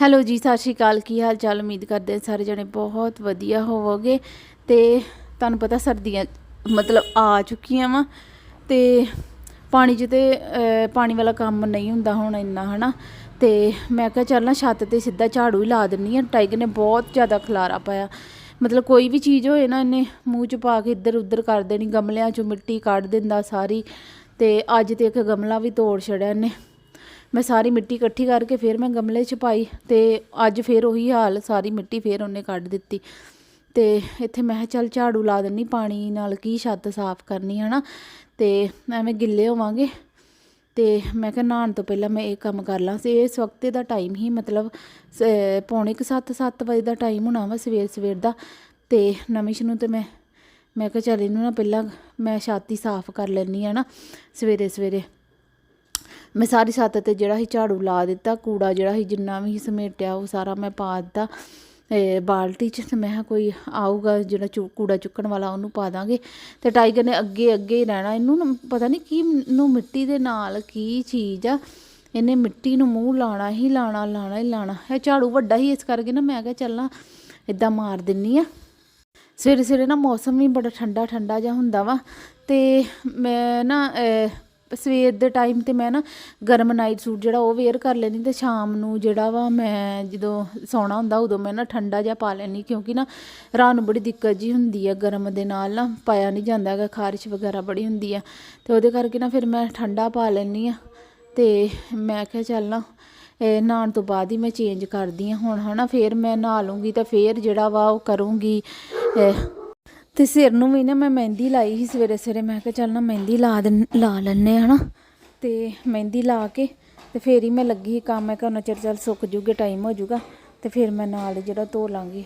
Hello ਜੀ, ਸਤਿ ਸ਼੍ਰੀ ਅਕਾਲ। ਕੀ ਹਾਲ ਚਾਲ? ਉਮੀਦ ਕਰਦੇ ਸਾਰੇ ਜਣੇ ਬਹੁਤ ਵਧੀਆ ਹੋਵੋਗੇ। ਤੇ ਤੁਹਾਨੂੰ ਪਤਾ ਸਰਦੀਆਂ ਮਤਲਬ ਆ ਚੁੱਕੀਆਂ ਵਾ। ਤੇ ਪਾਣੀ 'ਚ ਤੇ ਪਾਣੀ ਵਾਲਾ ਕੰਮ ਨਹੀਂ ਹੁੰਦਾ ਹੁਣ ਇੰਨਾ, ਹਨਾ। ਤੇ ਮੈਂ ਕਿਹਾ ਚੱਲ ਨਾ ਛੱਤ ਤੇ ਸਿੱਧਾ ਝਾੜੂ ਹੀ ਲਾ ਦਿੰਨੀ ਆ। ਟਾਈਗਰ ਨੇ ਬਹੁਤ ਜ਼ਿਆਦਾ ਖਲਾਰਾ ਪਾਇਆ। ਮਤਲਬ ਕੋਈ ਵੀ ਚੀਜ਼ ਹੋਏ ਨਾ ਇਹਨੇ ਮੂੰਹ 'ਚ ਪਾ ਕੇ ਇੱਧਰ ਉੱਧਰ ਕਰ ਦੇਣੀ। ਗਮਲਿਆਂ 'ਚੋਂ ਮਿੱਟੀ ਕੱਢ ਦਿੰਦਾ ਸਾਰੀ। ਤੇ ਅੱਜ ਤੇ ਇੱਕ ਗਮਲਾ ਵੀ ਤੋੜ ਛੜਿਆ ਇਹਨੇ। ਮੈਂ ਸਾਰੀ ਮਿੱਟੀ ਇਕੱਠੀ ਕਰਕੇ ਫਿਰ ਮੈਂ ਗਮਲੇ 'ਚ ਪਾਈ ਤੇ ਅੱਜ ਫਿਰ ਉਹੀ ਹਾਲ, ਸਾਰੀ ਮਿੱਟੀ ਫਿਰ ਉਹਨੇ ਕੱਢ ਦਿੱਤੀ। ਤੇ ਇੱਥੇ ਮੈਂ ਕਿਹਾ ਚੱਲ ਝਾੜੂ ਲਾ ਦਿੰਨੀ ਪਾਣੀ ਨਾਲ ਕੀ ਛੱਤ ਸਾਫ਼ ਕਰਨੀ, ਹਨਾ? ਤੇ ਐਵੇਂ ਗਿੱਲੇ ਹੋਵਾਂਗੇ। ਤੇ ਮੈਂ ਕਿਹਾ ਨਹਾਉਣ ਤੋਂ ਪਹਿਲਾਂ ਮੈਂ ਇਹ ਕੰਮ ਕਰ ਲਾਂ। ਸੀ ਇਸ ਵਕਤ ਦਾ ਟਾਈਮ ਹੀ ਮਤਲਬ ਸ- ਪੌਣੇ ਕੁ ਸੱਤ ਸੱਤ ਵਜੇ ਦਾ ਟਾਈਮ ਹੋਣਾ ਵਾ ਸਵੇਰ ਸਵੇਰ ਦਾ। ਤੇ ਨਮਿਸ਼ ਨੂੰ ਤੇ ਮੈਂ ਮੈਂ ਕਿਹਾ ਚੱਲ ਇਹਨੂੰ ਨਾ ਪਹਿਲਾਂ ਮੈਂ ਛਾਤੀ ਸਾਫ਼ ਕਰ ਲੈਣੀ ਆ ਨਾ ਸਵੇਰੇ ਸਵੇਰੇ। ਮੈਂ ਸਾਰੀ ਛੱਤ ਤੇ ਜਿਹੜਾ ਸੀ ਝਾੜੂ ਲਾ ਦਿੱਤਾ, ਕੂੜਾ ਜਿਹੜਾ ਸੀ ਜਿੰਨਾ ਵੀ ਸਮੇਟਿਆ ਉਹ ਸਾਰਾ ਮੈਂ ਪਾ ਦਿੱਤਾ। ਬਾਲਟੀ 'ਚ ਤੇ ਮੈਂ ਕਿਹਾ ਕੋਈ ਆਊਗਾ ਜਿਹੜਾ ਚੂ, ਕੂੜਾ ਚੁੱਕਣ ਵਾਲਾ ਉਹਨੂੰ ਪਾ ਦਾਂਗੇ। ਤੇ ਟਾਈਗਰ ਨੇ ਅੱਗੇ ਅੱਗੇ ਹੀ ਰਹਿਣਾ। ਇਹਨੂੰ ਨਾ ਪਤਾ ਨਹੀਂ ਕੀ ਨੂੰ ਮਿੱਟੀ ਦੇ ਨਾਲ ਕੀ ਚੀਜ਼ ਆ। ਇਹਨੇ ਮਿੱਟੀ ਨੂੰ ਮੂੰਹ ਲਾਣਾ ਹੀ ਲਾਣਾ ਲਾਣਾ ਹੀ ਲਾਣਾ। ਇਹ ਝਾੜੂ ਵੱਡਾ ਹੀ ਇਸ ਕਰਕੇ ਨਾ ਮੈਂ ਕਿਹਾ ਚੱਲਾਂ ਇਦਾਂ ਮਾਰ ਦਿੰਨੀ ਆ। ਸਵੇਰੇ ਸਵੇਰੇ ਨਾ ਮੌਸਮ ਵੀ ਬੜਾ ਠੰਡਾ ਠੰਡਾ ਜਿਹਾ ਹੁੰਦਾ ਵਾ। ਤੇ ਮੈਂ ਨਾ ਸਵੇਰ ਦੇ ਟਾਈਮ ਤੇ ਮੈਂ ਨਾ ਗਰਮ ਨਾਈਟ ਸੂਟ ਜਿਹੜਾ ਉਹ ਵੇਅਰ ਕਰ ਲੈਂਦੀ ਤੇ ਸ਼ਾਮ ਨੂੰ ਜਿਹੜਾ ਵਾ ਮੈਂ ਜਦੋਂ ਸੌਣਾ ਹੁੰਦਾ ਉਦੋਂ ਮੈਂ ਨਾ ਠੰਡਾ ਜਿਹਾ ਪਾ ਲੈਂਦੀ ਕਿਉਂਕਿ ਨਾ ਰਾਤ ਨੂੰ ਬੜੀ ਦਿੱਕਤ ਜੀ ਹੁੰਦੀ ਆ ਗਰਮ ਦੇ ਨਾਲ ਨਾ, ਪਾਇਆ ਨਹੀਂ ਜਾਂਦਾ ਹੈਗਾ, ਖਾਰਿਸ਼ ਵਗੈਰਾ ਬੜੀ ਹੁੰਦੀ ਆ ਤੇ ਉਹਦੇ ਕਰਕੇ ਨਾ ਫਿਰ ਮੈਂ ਠੰਡਾ ਪਾ ਲੈਂਦੀ ਆ ਤੇ ਮੈਂ ਕਿਹਾ ਚੱਲ ਨਾ ਨਹਾਉਣ ਤੋਂ ਬਾਅਦ ਹੀ ਮੈਂ ਚੇਂਜ ਕਰਦੀ ਹਾਂ ਹੁਣ ਹਨਾ, ਫੇਰ ਮੈਂ ਨਹਾ ਲੂੰਗੀ ਤਾਂ ਫੇਰ ਜਿਹੜਾ ਵਾ ਉਹ ਕਰੂੰਗੀ ਤੇ ਸਿਰ ਨੂੰ ਵੀ ਨਾ ਮੈਂ ਮਹਿੰਦੀ ਲਾਈ ਸੀ ਸਵੇਰੇ ਸਵੇਰੇ। ਮੈਂ ਕਿਹਾ ਚੱਲ ਨਾ ਮਹਿੰਦੀ ਲਾ ਦਿੰ ਲਾ ਲੈਣੇ ਹਨਾ। ਤੇ ਮਹਿੰਦੀ ਲਾ ਕੇ ਤੇ ਫੇਰ ਹੀ ਮੈਂ ਲੱਗੀ ਕੰਮ। ਮੈਂ ਕਿਹਾ ਉਹਨਾਂ ਚਿਰ ਚੱਲ ਸੁੱਕ ਜੂਗੇ ਟਾਈਮ ਹੋ ਜਾਊਗਾ ਤੇ ਫਿਰ ਮੈਂ ਨਾਲ ਜਿਹੜਾ ਧੋ ਲਾਂਗੀ।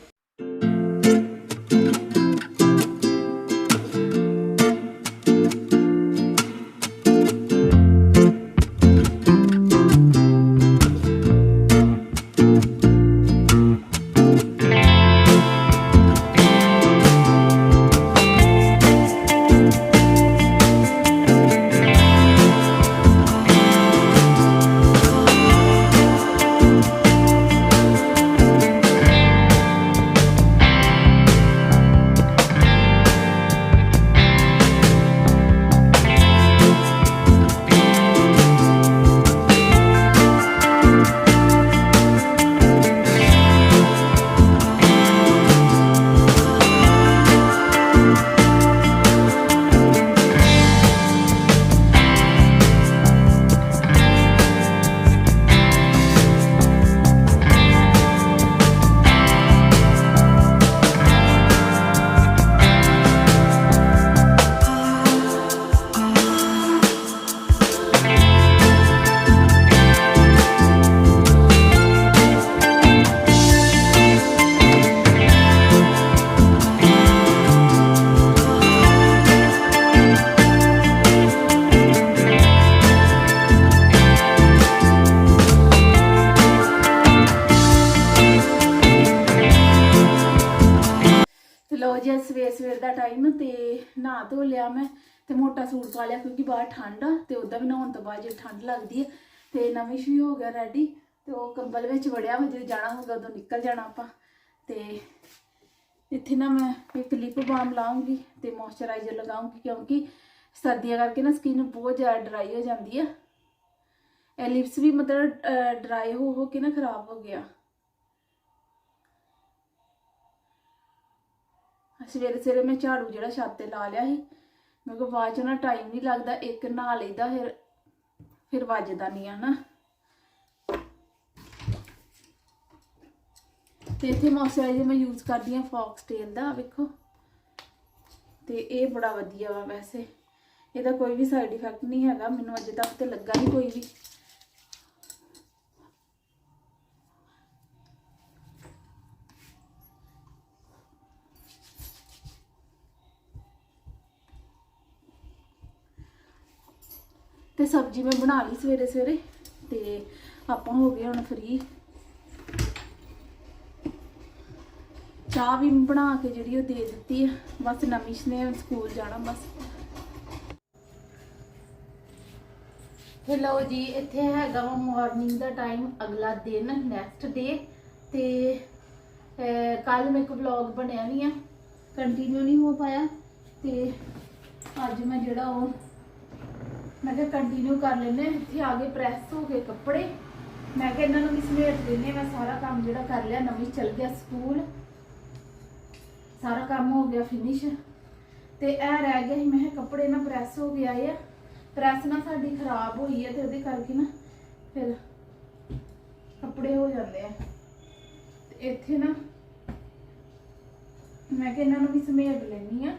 ਤੇ ਮੋਟਾ ਸੂਟ ਪਾ ਲਿਆ ਕਿਉਂਕਿ ਬਾਹਰ ਠੰਡ ਆ ਤੇ ਉਦਾਂ ਵੀ ਨਹਾਉਣ ਤੋਂ ਬਾਅਦ ਜੇ ਠੰਡ ਲੱਗਦੀ ਹੈ ਤੇ ਨਵੀਸ਼ ਵੀ ਹੋ ਗਿਆ ਰੈਡੀ ਤੇ ਉਹ ਕੰਬਲ ਵਿੱਚ ਵੜਿਆ ਵਾ, ਜਦੋਂ ਜਾਣਾ ਹੋਊਗਾ ਉਦੋਂ ਨਿਕਲ ਜਾਣਾ ਆਪਾਂ। ਤੇ ਇੱਥੇ ਨਾ ਮੈਂ ਇੱਕ ਲਿਪ ਬਾਮ ਲਾਉਂਗੀ ਤੇ ਮੋਇਸਚਰਾਈਜ਼ਰ ਲਗਾਉਂਗੀ ਕਿਉਂਕਿ ਸਰਦੀਆਂ ਕਰਕੇ ਨਾ ਸਕਿਨ ਬਹੁਤ ਜ਼ਿਆਦਾ ਡਰਾਈ ਹੋ ਜਾਂਦੀ ਆ। ਇਹ ਲਿਪਸ ਵੀ ਮਤਲਬ ਡਰਾਈ ਹੋ ਹੋ ਕੇ ਨਾ ਖਰਾਬ ਹੋ ਗਿਆ। ਸਵੇਰੇ ਸਵੇਰੇ ਮੈਂ ਝਾੜੂ ਜਿਹੜਾ ਛੱਤ ਤੇ ਲਾ ਲਿਆ ਸੀ। ਮੈਂ ਕਿਹਾ ਬਾਅਦ ਚ ਨਾ ਟਾਈਮ ਨਹੀਂ ਲੱਗਦਾ, ਇੱਕ ਨਹਾ ਲਈਦਾ, ਫਿਰ ਫਿਰ ਵੱਜਦਾ ਨਹੀਂ ਆ ਨਾ ਤੇ ਇੱਥੇ ਮੋਇਸਚਰਾਈਜ਼ਰ ਮੈਂ ਯੂਜ਼ ਕਰਦੀ ਹਾਂ ਫੌਕਸਟੇਲ ਦਾ, ਵੇਖੋ। ਤੇ ਇਹ ਬੜਾ ਵਧੀਆ ਵਾ ਵੈਸੇ। ਇਹਦਾ ਕੋਈ ਵੀ ਸਾਈਡ ਇਫੈਕਟ ਨਹੀਂ ਹੈਗਾ, ਮੈਨੂੰ ਅਜੇ ਤੱਕ ਤੇ ਲੱਗਾ ਨਹੀਂ ਕੋਈ ਵੀ। ਤੇ ਸਬਜ਼ੀ ਮੈਂ ਬਣਾ ਲਈ ਸਵੇਰੇ ਸਵੇਰੇ ਤੇ ਆਪਾਂ ਹੋ ਗਏ ਹੁਣ ਫ੍ਰੀ ਚਾਹ ਵੀ ਬਣਾ ਕੇ ਜਿਹੜੀ ਉਹ ਦੇ ਦਿੱਤੀ ਹੈ ਬਸ ਨਮਿਸ਼ ਨੇ ਸਕੂਲ ਜਾਣਾ ਬਸ। ਹੈਲੋ ਜੀ, ਇੱਥੇ ਹੈਗਾ ਵਾ ਮਾਰਨਿੰਗ ਦਾ ਟਾਈਮ ਅਗਲਾ ਦਿਨ ਨੈਕਸਟ ਡੇ ਤੇ ਕੱਲ ਮੇਰੇ ਕੋ ਵਲੌਗ ਬਣਿਆ ਨਹੀਂ ਆ। ਕੰਟੀਨਿਊ ਨਹੀਂ ਹੋ ਪਾਇਆ ਤੇ ਅੱਜ ਮੈਂ ਜਿਹੜਾ ਉਹ ਮੈਂ ਕਿਹਾ ਕੰਟੀਨਿਊ ਕਰ ਲੈਨੇ ਇੱਥੇ ਆ ਗਏ ਪ੍ਰੈਸ ਹੋ ਗਏ ਕੱਪੜੇ। ਮੈਂ ਕਿਹਾ ਇਹਨਾਂ ਨੂੰ ਵੀ ਸਮੇਟ ਦਿੰਨੇ ਮੈਂ ਸਾਰਾ ਕੰਮ ਜਿਹੜਾ ਕਰ ਲਿਆ, ਨਵੀਂ ਚਲ ਗਿਆ ਸਕੂਲ। ਸਾਰਾ ਕੰਮ ਹੋ ਗਿਆ ਫਿਨਿਸ਼ ਤੇ ਇਹ ਰਹਿ ਗਿਆ ਸੀ। ਮੈਂ ਕਿਹਾ ਕੱਪੜੇ ਨਾ ਪ੍ਰੈਸ ਹੋ ਗਿਆ ਆਏ ਆ। ਪ੍ਰੈਸ ਨਾ ਸਾਡੀ ਖਰਾਬ ਹੋਈ ਹੈ ਤੇ ਉਹਦੇ ਕਰਕੇ ਨਾ ਫਿਰ ਕੱਪੜੇ ਹੋ ਜਾਂਦੇ ਆ। ਤੇ ਇੱਥੇ ਨਾ ਮੈਂ ਕਿਹਾ ਇਹਨਾਂ ਨੂੰ ਵੀ ਸਮੇਟ ਲੈਣੀ ਆ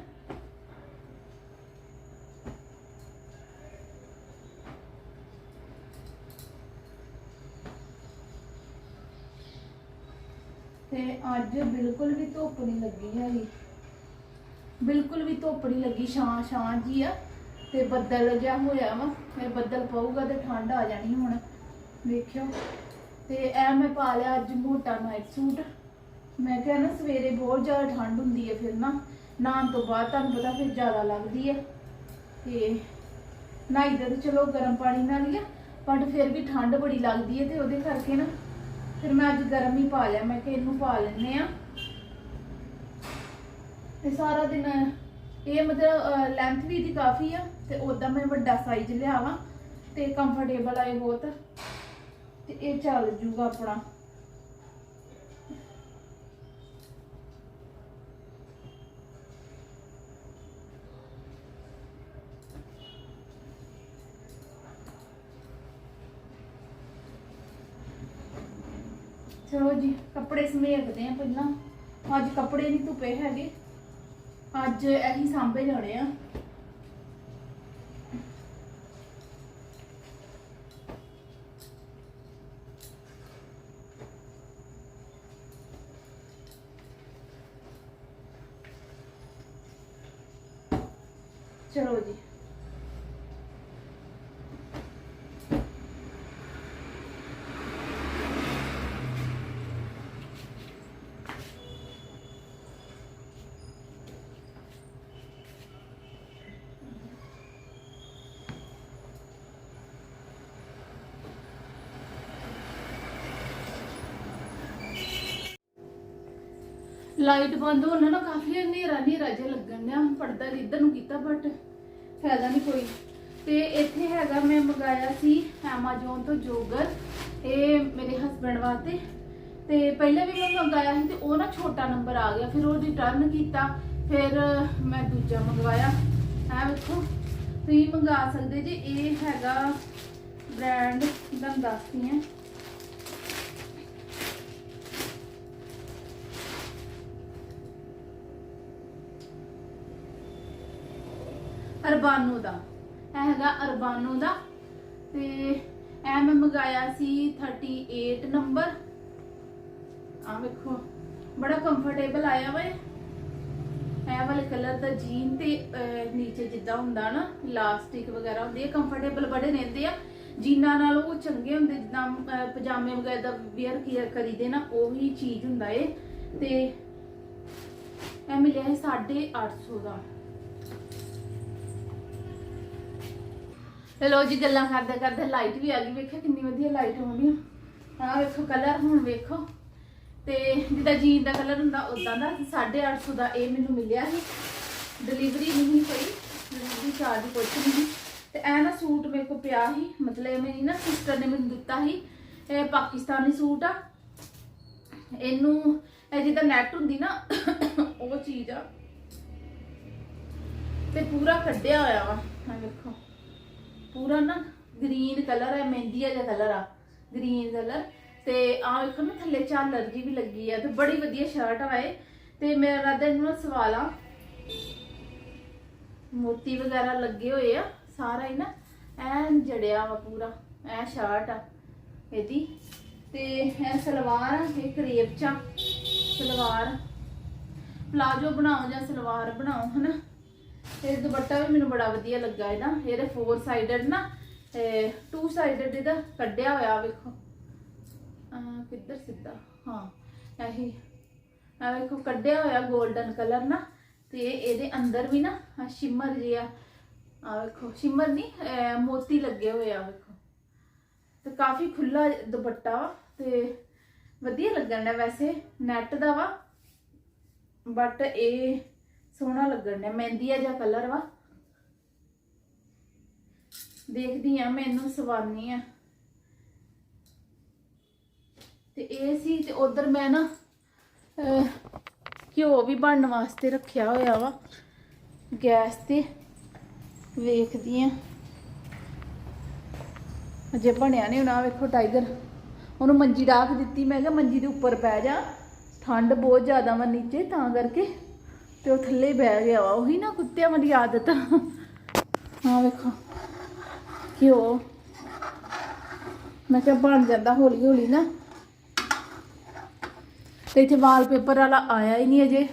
ਤੇ ਅੱਜ ਬਿਲਕੁਲ ਵੀ ਧੁੱਪ ਨਹੀਂ ਲੱਗੀ ਹੈਗੀ। ਬਿਲਕੁਲ ਵੀ ਧੁੱਪ ਨਹੀਂ ਲੱਗੀ, ਛਾਂ ਛਾਂ ਜੀ ਆ ਤੇ ਬੱਦਲ ਜਿਹਾ ਹੋਇਆ ਵਾ। ਇਹ ਬੱਦਲ ਪਊਗਾ ਤੇ ਠੰਡ ਆ ਜਾਣੀ ਹੁਣ। ਵੇਖਿਓ। ਤੇ ਇਹ ਮੈਂ ਪਾ ਲਿਆ ਅੱਜ ਮੋਟਾ ਨਾਈਟ ਸੂਟ। ਮੈਂ ਕਿਹਾ ਨਾ ਸਵੇਰੇ ਬਹੁਤ ਜ਼ਿਆਦਾ ਠੰਡ ਹੁੰਦੀ ਹੈ ਫਿਰ ਨਾ। ਨਹਾਉਣ ਤੋਂ ਬਾਅਦ ਤੁਹਾਨੂੰ ਪਤਾ ਫਿਰ ਜ਼ਿਆਦਾ ਲੱਗਦੀ ਹੈ। ਤੇ ਨਹਾਈ ਦਾ ਤਾਂ ਚਲੋ ਗਰਮ ਪਾਣੀ ਨਾਲ ਹੀ ਆ ਬਟ ਫਿਰ ਵੀ ਠੰਡ ਬੜੀ ਲੱਗਦੀ ਹੈ ਤੇ ਉਹਦੇ ਕਰਕੇ ਨਾ ਫਿਰ ਮੈਂ ਅੱਜ ਗਰਮ ਹੀ ਪਾ ਲਿਆ, ਮੈਂ ਕਿ ਇਹਨੂੰ ਪਾ ਲੈਨੇ ਆ ਤੇ ਸਾਰਾ ਦਿਨ, ਇਹ ਮਤਲਬ ਲੈਂਥ ਵੀ ਇਹਦੀ ਕਾਫੀ ਆ ਤੇ ਉਦਾਂ ਮੈਂ ਵੱਡਾ ਸਾਈਜ਼ ਲਿਆਵਾਂ ਤੇ ਕੰਫਰਟੇਬਲ ਆਏ ਬਹੁਤ ਤੇ ਇਹ ਚੱਲ ਜੂਗਾ ਆਪਣਾ। ਚਲੋ ਜੀ, ਕੱਪੜੇ ਸਮੇਟਦੇ ਆ ਪਹਿਲਾਂ। ਅੱਜ ਕੱਪੜੇ ਨਹੀਂ ਧੁੱਪੇ ਹੈਗੇ। ਅੱਜ ਇਹੀ ਸਾਂਭੇ ਜਾਣੇ ਆ ਚਲੋ ਜੀ ਲਾਈਟ ਬੰਦ ਹੋਣ ਨਾਲ ਨਾ ਕਾਫੀ ਹਨੇਰਾ ਹਨੇਰਾ ਜਿਹਾ ਲੱਗਣ ਡਿਆ। ਪਰਦਾ ਇੱਧਰ ਨੂੰ ਕੀਤਾ ਬਟ ਫਾਇਦਾ ਨਹੀਂ ਕੋਈ। ਤੇ ਇੱਥੇ ਹੈਗਾ ਮੈਂ ਮੰਗਾਇਆ ਸੀ Amazon ਤੋਂ ਜੋਗਰ, ਇਹ ਮੇਰੇ ਹਸਬੰਡ ਵਾਸਤੇ। ਤੇ ਪਹਿਲੇ ਵੀ ਮੈਂ ਮੰਗਾਇਆ ਸੀ ਤੇ ਉਹ ਨਾ ਛੋਟਾ ਨੰਬਰ ਆ ਗਿਆ, ਫਿਰ ਉਹ ਰਿਟਰਨ ਕੀਤਾ, ਫਿਰ ਮੈਂ ਦੂਜਾ ਮੰਗਵਾਇਆ। ਇਹ ਵੇਖੋ, ਤੁਸੀਂ ਮੰਗਾ ਸਕਦੇ ਜੀ, ਇਹ ਹੈਗਾ ਬ੍ਰਾਂਡ ਤੁਹਾਨੂੰ ਦੱਸਦੀ ਹਾਂ। ਅਰਬਾਨੋ ਦਾ। ਇਹ ਹੈਗਾ ਅਰਬਾਨੋ ਦਾ। ਤੇ ਇਹ ਮੈਂ ਮੰਗਾਇਆ ਸੀ 38 ਨੰਬਰ। ਆ ਵੇਖੋ, ਬੜਾ ਕੰਫਰਟੇਬਲ ਆਇਆ ਵਾ ਇਹ। ਵਾਲੇ ਕਲਰ ਦਾ ਜੀਨ ਤੇ ਨੀਚੇ ਜਿੱਦਾਂ ਹੁੰਦਾ ਨਾ ਇਲਾਸਟਿਕ ਵਗੈਰਾ ਹੁੰਦੀ ਹੈ ਕੰਫਰਟੇਬਲ ਬੜੇ ਰਹਿੰਦੇ ਆ। ਜੀਨਾਂ ਨਾਲ ਉਹ ਚੰਗੇ ਹੁੰਦੇ, ਜਿੱਦਾਂ ਪਜਾਮੇ ਵਗੈਰਾ ਦਾ ਵੇਅਰ ਕੀਆ ਕਰੀਦੇ ਨਾ, ਉਹੀ ਚੀਜ਼ ਹੁੰਦਾ ਏ ਤੇ ਇਹ ਮਿਲਿਆ ਹੈ 850 ਦਾ। ਲੋ ਜੀ ਗੱਲਾਂ ਕਰਦੇ ਕਰਦੇ ਲਾਈਟ ਵੀ ਆ ਗਈ, ਵੇਖਿਆ ਕਿੰਨੀ ਵਧੀਆ ਲਾਈਟ ਆਉਂਦੀ ਆ। ਆਹ ਵੇਖੋ ਕਲਰ ਹੁਣ ਵੇਖੋ। ਤੇ ਜਿੱਦਾਂ ਜੀਨ ਦਾ ਕਲਰ ਹੁੰਦਾ ਉਦਾਂ ਦਾ 850 ਦਾ ਇਹ ਮੈਨੂੰ ਮਿਲਿਆ ਸੀ। ਡਿਲੀਵਰੀ ਨਹੀਂ ਪਈ ਡਿਲੀਵਰੀ ਚਾਰਜ ਕੁਛ ਨਹੀਂ। ਤੇ ਇਹ ਨਾ ਸੂਟ ਮੇਰੇ ਕੋ ਪਿਆ ਸੀ, ਮਤਲਬ ਮੇਰੀ ਨਾ ਸਿਸਟਰ ਨੇ ਮੈਨੂੰ ਦਿੱਤਾ ਸੀ। ਇਹ ਪਾਕਿਸਤਾਨੀ ਸੂਟ ਆ। ਇਹਨੂੰ, ਇਹ ਜਿੱਦਾਂ ਨੈਟ ਹੁੰਦੀ ਨਾ, ਉਹ ਚੀਜ਼ ਆ। ਤੇ ਪੂਰਾ ਕੱਢਿਆ ਹੋਇਆ ਵਾ ਆ ਵੇਖੋ। ਪੂਰਾ ਨਾ ਗ੍ਰੀਨ ਕਲਰ ਹੈ ਮਹਿੰਦੀਆ ਜਿਹਾ ਕਲਰ ਆ ਗ੍ਰੀਨ ਕਲਰ ਤੇ ਆ ਵੇਖੋ ਨਾ ਥੱਲੇ ਝਾਲਰ ਜੀ ਵੀ ਲੱਗੀ ਆ ਤੇ ਬੜੀ ਵਧੀਆ ਸ਼ਰਟ ਆਏ ਤੇ ਮੇਰਾ ਰਾਦਾ ਇਹਨੂੰ ਨਾ ਸਵਾਲਾ ਮੋਤੀ ਵਗੈਰਾ ਲੱਗੇ ਹੋਏ ਆ ਸਾਰਾ ਹੀ ਨਾ ਐਨ ਜੜਿਆ ਵਾ ਪੂਰਾ ਐ ਸ਼ਰਟ ਆ ਇਹਦੀ। ਤੇ ਇਹ ਸਲਵਾਰ ਆ, ਇਹ ਕਰੇਪ ਚਾ ਸਲਵਾਰ। ਪਲਾਜੋ ਬਣਾਓ ਜਾਂ ਸਲਵਾਰ ਬਣਾਓ ਹਨਾ? ਤੇ ਦੁਪੱਟਾ ਵੀ ਮੈਨੂੰ ਬੜਾ ਵਧੀਆ ਲੱਗਾ ਇਹਦਾ। ਇਹਦੇ ਫੋਰ ਸਾਈਡਡ ਨਾ ਟੂ ਸਾਈਡਡ ਇਹਦਾ ਕੱਢਿਆ ਹੋਇਆ, ਵੇਖੋ। ਆ, ਕਿੱਧਰ ਸਿੱਧਾ? ਹਾਂ, ਇਹੀ। ਆ, ਵੇਖੋ, ਕੱਢਿਆ ਹੋਇਆ 골ਡਨ ਕਲਰ ਨਾ, ਤੇ ਇਹਦੇ ਅੰਦਰ ਵੀ ਨਾ ਸ਼ਿਮਰ ਜਿਹਾ ਆ। ਵੇਖੋ ਸ਼ਿਮਰ ਨਹੀਂ ਮੋਤੀ ਲੱਗੇ ਹੋਏ ਆ, ਵੇਖੋ। ਤੇ ਕਾਫੀ ਖੁੱਲਾ ਦੁਪੱਟਾ ਵਾ, ਤੇ ਵਧੀਆ ਲੱਗਣ ਦਾ ਵੈਸੇ ਨੈਟ ਦਾ ਵਾ। ਬਟ ਇਹ ਸੋਹਣਾ ਲੱਗਣ ਦਾ ਮਹਿੰਦੀਆ ਜਿਹਾ ਕਲਰ ਵਾ। ਦੇਖਦੀ ਆ, ਮੈਨੂੰ ਸਵਾਨੀ ਆ। ਤੇ ਇਹ ਸੀ, ਤੇ ਉਧਰ ਮੈਂ ਨਾ ਘਿਓ ਵੀ ਬਣਨ ਵਾਸਤੇ ਰੱਖਿਆ ਹੋਇਆ ਵਾ। ਗੈਸ ਤੇ ਵੇਖਦੀ ਆ। ਅਜੇ ਬਣਿਆ ਨਹੀਂ ਉਹਨਾਂ ਵੇਖੋ ਟਾਈਗਰ। ਉਹਨੂੰ ਮੰਜੀ ਡਾਕ ਦਿੱਤੀ, ਮੈਂ ਕਿਹਾ ਮੰਜੀ ਦੇ ਉੱਪਰ ਪੈ ਜਾ। ਠੰਡ ਬਹੁਤ ਜ਼ਿਆਦਾ ਵਾ ਨੀਚੇ, ਤਾਂ ਕਰਕੇ। ਤੇ ਉਹ ਥੱਲੇ ਬਹਿ ਗਿਆ ਵਾ, ਉਹੀ ਨਾ ਕੁੱਤਿਆਂ ਵਾਲੀ ਆਦਤ। ਹਾਂ ਵੇਖੋ ਘਿਓ ਮੈਂ ਕਿਹਾ ਬਣ ਜਾਂਦਾ ਹੌਲੀ ਹੌਲੀ ਨਾ। ਤੇ ਇੱਥੇ ਵਾਲਪੇਪਰ ਵਾਲਾ ਆਇਆ ਹੀ ਨਹੀਂ ਅਜੇ।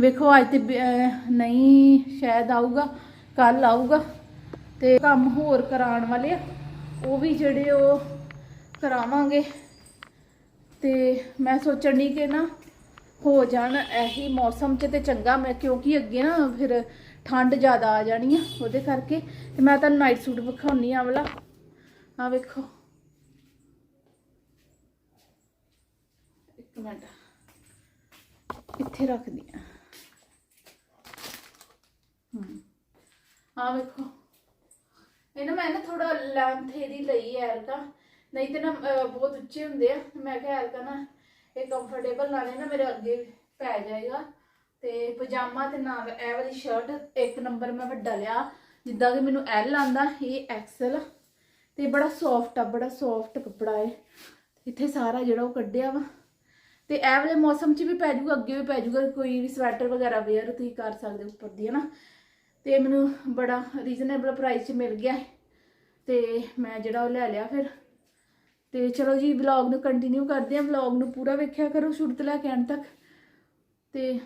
ਵੇਖੋ, ਅੱਜ ਤੇ ਨਹੀਂ, ਸ਼ਾਇਦ ਆਊਗਾ ਕੱਲ ਆਊਗਾ। ਤੇ ਕੰਮ ਹੋਰ ਕਰਾਉਣ ਵਾਲੇ ਆ, ਉਹ ਵੀ ਜਿਹੜੇ ਉਹ ਕਰਾਵਾਂਗੇ। ਤੇ ਮੈਂ ਸੋਚਣ ਦੀ ਕਿ ਨਾ ਹੋ ਜਾਣ, ਇਹੀ ਮੌਸਮ 'ਚ ਤੇ ਚੰਗਾ ਮੈਂ, ਕਿਉਂਕਿ ਅੱਗੇ ਨਾ ਫਿਰ ਠੰਡ ਜ਼ਿਆਦਾ ਆ ਜਾਣੀ ਆ ਉਹਦੇ ਕਰਕੇ। ਤੇ ਮੈਂ ਤੁਹਾਨੂੰ ਨਾਈਟ ਸੂਟ ਵਿਖਾਉਣੀ ਆ ਵਾਲਾ ਆ ਵੇਖੋ। ਇੱਕ ਮਿੰਟ। ਇੱਥੇ ਰੱਖਦੀ ਆ। ਆ ਵੇਖੋ। ਇਹ ਨਾ ਮੈਂ ਨਾ ਥੋੜਾ ਲੈਂਥ ਇਹਦੀ ਲਈ ਹੈ ਐਰਕਾ ਨਹੀਂ ਤੇ ਨਾ ਬਹੁਤ ਉੱਚੇ ਹੁੰਦੇ ਆ। ਮੈਂ ਕਿਹਾ ਐਰਕਾ ਨਾ ਇਹ ਕੰਫਰਟੇਬਲ ਨਾਲੇ ਨਾ ਮੇਰੇ ਅੱਗੇ ਪੈ ਜਾਏਗਾ। ਤੇ ਪਜਾਮਾ ਤੇ ਨਾਲ ਇਹ ਵਾਲੀ ਸ਼ਰਟ ਇੱਕ ਨੰਬਰ ਮੈਂ ਵੱਡਾ ਲਿਆ। ਜਿੱਦਾਂ ਕਿ ਮੈਨੂੰ ਐਲ ਆਂਦਾ, ਇਹ ਐਕਸਲ ਤੇ ਬੜਾ ਸੌਫਟ ਆ, ਬੜਾ ਸੌਫਟ ਕੱਪੜਾ ਹੈ ਇੱਥੇ ਸਾਰਾ ਜਿਹੜਾ ਉਹ ਕੱਢਿਆ ਵਾ। ਤੇ ਇਹ ਵਾਲੇ ਮੌਸਮ 'ਚ ਵੀ ਪੈ ਜੂਗਾ ਅੱਗੇ ਵੀ ਪੈ ਜੂਗਾ ਕੋਈ ਵੀ ਸਵੈਟਰ ਵਗੈਰਾ ਵੇਅਰ ਤੁਸੀਂ ਕਰ ਸਕਦੇ ਉੱਪਰ ਦੀ, ਹੈ ਨਾ? ਤੇ ਮੈਨੂੰ ਬੜਾ ਰੀਜ਼ਨੇਬਲ ਪ੍ਰਾਈਸ 'ਚ ਮਿਲ ਗਿਆ। ਹੈ। ਤੇ ਮੈਂ ਜਿਹੜਾ ਉਹ ਲੈ ਲਿਆ ਫਿਰ। ਤੇ ਚਲੋ ਜੀ ਵਲੌਗ ਨੂੰ ਕੰਟੀਨਿਊ ਕਰਦੇ ਹਾਂ ਵਲੌਗ ਨੂੰ ਪੂਰਾ ਵੇਖਿਆ ਕਰੋ, ਸ਼ੁਰੂ ਤੋਂ ਲੈ ਕੇ ਅੰਤ ਤੱਕ ਤੇ